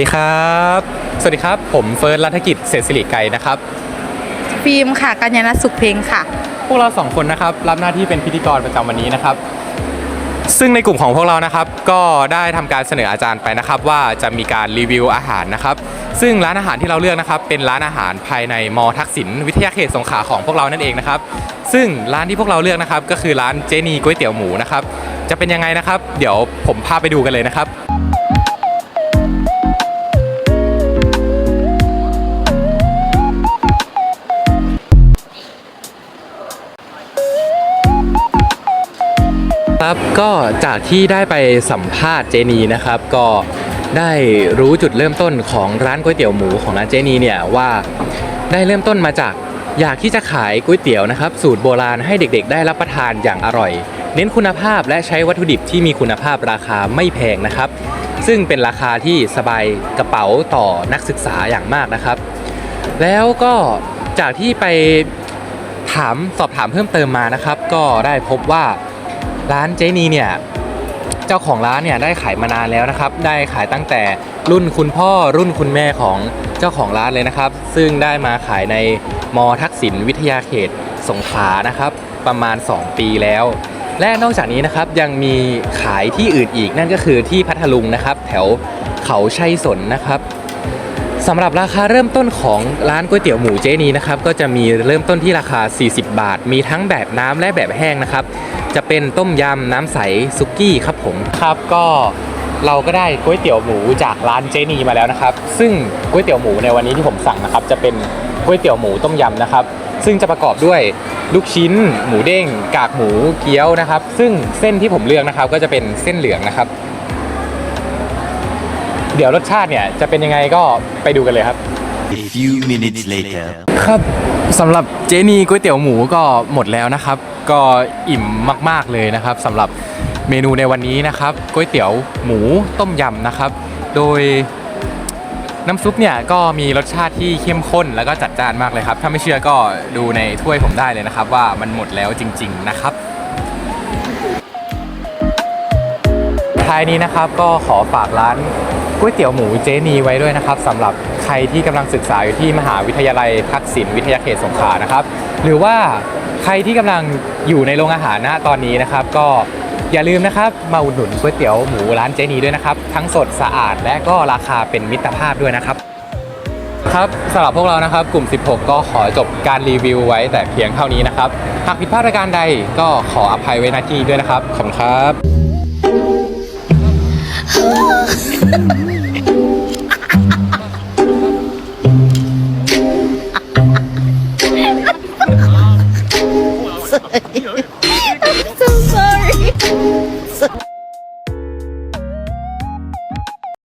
ดีครับ สวัสดีครับ ผมเฟิร์สรัฐกิจเศรษฐศิริไกรนะครับ ฟิล์มค่ะ กัญญาณสุขเพลงค่ะ พวกเราสองคนนะครับรับหน้าที่เป็นพิธีกรประจำวันนี้นะครับ ซึ่งในกลุ่มของพวกเรานะครับ ก็ได้ทำการเสนออาจารย์ไปนะครับ ว่าจะมีการรีวิวอาหารนะครับ ซึ่งร้านอาหารที่เราเลือกนะครับ เป็นร้านอาหารภายในมอทักษิณวิทยาเขตสงขลาของพวกเรานั่นเองนะครับ ซึ่งร้านที่พวกเราเลือกนะครับ ก็คือร้านเจนีก๋วยเตี๋ยวหมูนะครับ จะเป็นยังไงนะครับ เดี๋ยวผมพาไปดูกันเลยนะครับ ครับก็จากที่ได้ไปสัมภาษณ์เจนีนะครับ ก็ได้รู้จุดเริ่มต้นของร้านก๋วยเตี๋ยวหมูของร้านเจนีเนี่ยว่าได้เริ่มต้นมาจากอยากที่จะขายก๋วยเตี๋ยวนะครับ สูตรโบราณให้เด็ก ๆ ได้รับประทานอย่างอร่อย เน้นคุณภาพและใช้วัตถุดิบที่มีคุณภาพราคาไม่แพงนะครับ ซึ่งเป็นราคาที่สบายกระเป๋าต่อนักศึกษาอย่างมากนะครับ แล้วก็จากที่ไปถามสอบถามเพิ่มเติมมานะครับ ก็ได้พบว่า ร้านเจนีเนี่ยเจ้าของร้านเนี่ยได้ขายมานานแล้วนะครับ ได้ขายตั้งแต่รุ่นคุณพ่อรุ่นคุณแม่ของเจ้าของร้านเลยนะครับ ซึ่งได้มาขายในมอทักษิณวิทยาเขตสงขลานะครับ ประมาณ 2 ปีแล้ว และนอกจากนี้นะครับยังมีขายที่อื่นอีกนั่นก็คือที่พัทลุงนะครับ แถวเขาชัยสนนะครับสำหรับราคาเริ่มต้นของร้านก๋วยเตี๋ยวหมูเจนีนะครับก็จะมีเริ่มต้นที่ราคา 40 บาท มีทั้งแบบน้ำและแบบแห้งนะครับ จะเป็นต้มยำน้ำใสซุกี้ครับผม ครับก็เราก็ได้ก๋วยเตี๋ยวหมูจากร้านเจนีมาแล้วนะครับ ซึ่งก๋วยเตี๋ยวหมูในวันนี้ที่ผมสั่งนะครับ จะเป็นก๋วยเตี๋ยวหมูต้มยำนะครับ ซึ่งจะประกอบด้วยลูกชิ้น หมูเด้ง กากหมูเกี๊ยวนะครับ ซึ่งเส้นที่ผมเลือกนะครับ ก็จะเป็นเส้นเหลืองนะครับ เดี๋ยวรสชาติเนี่ยจะเป็นยังไงก็ไปดูกันเลยครับ A few minutes later. ครับสำหรับเจนีก๋วยเตี๋ยวหมูก็หมดแล้วนะครับ ก็อิ่มมากๆเลยนะครับสำหรับเมนูในวันนี้นะครับก๋วยเตี๋ยวหมูต้มยำนะครับ โดยน้ำซุปเนี่ยก็มีรสชาติที่เข้มข้นแล้วก็จัดจ้านมากเลยครับ ถ้าไม่เชื่อก็ดูในถ้วยผมได้เลยนะครับ ว่ามันหมดแล้วจริง ๆ นะครับท้ายนี้นะครับก็ขอฝากร้านก๋วยเตี๋ยวหมูเจนีไว้ด้วยนะครับสำหรับ รที่กำลังศึกษาอยู่ที่มหาวิทยาลัยทักษิณวิทยาเขตสงขลานะครับ หรือว่าใครที่กำลังอยู่ในโรงอาหารณตอนนี้นะครับ ก็อย่าลืมนะครับมาอุดหนุนก๋วยเตี๋ยวหมูร้านเจนีด้วยนะครับ ทั้งสดสะอาดและก็ราคาเป็นมิตรภาพด้วยนะครับ ครับสำหรับพวกเรานะครับ กลุ่ม 16 ก็ขอจบการรีวิวไว้แต่เพียงเท่านี้นะครับหากผิดพลาดประการใดก็ขออภัยไว้ณที่นี้ด้วยนะครับขอบคุณครับ よ。